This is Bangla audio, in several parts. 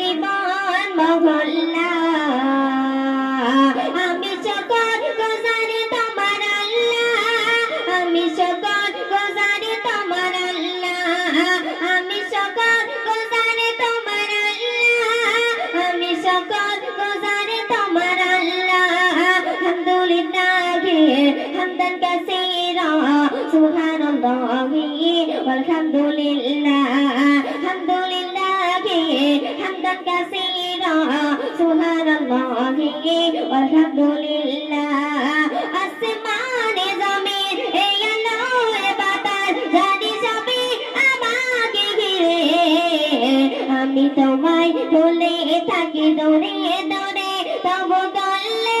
জীবন মহল্লা। আমি সকল গোজারে তোমার আল্লাহ আমি সকল গোজারে তোমার আল্লাহ আমি সকল গোজারে তোমার আল্লাহ আমি সকল গোজারে তোমার আল্লাহ হামদুলিল্লাহ হামদান কাসীরা, সুবহানাল্লাহি, ওয়ালহামদুলিল্লাহ। কি আলহামদুলিল্লাহ। আসমানে জমিন জানি সবই আমাকে ঘিরে। আমি তোমায় ভুলে থাকি দৌড়ে দৌড়ে, তবু গল্লে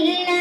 Allah.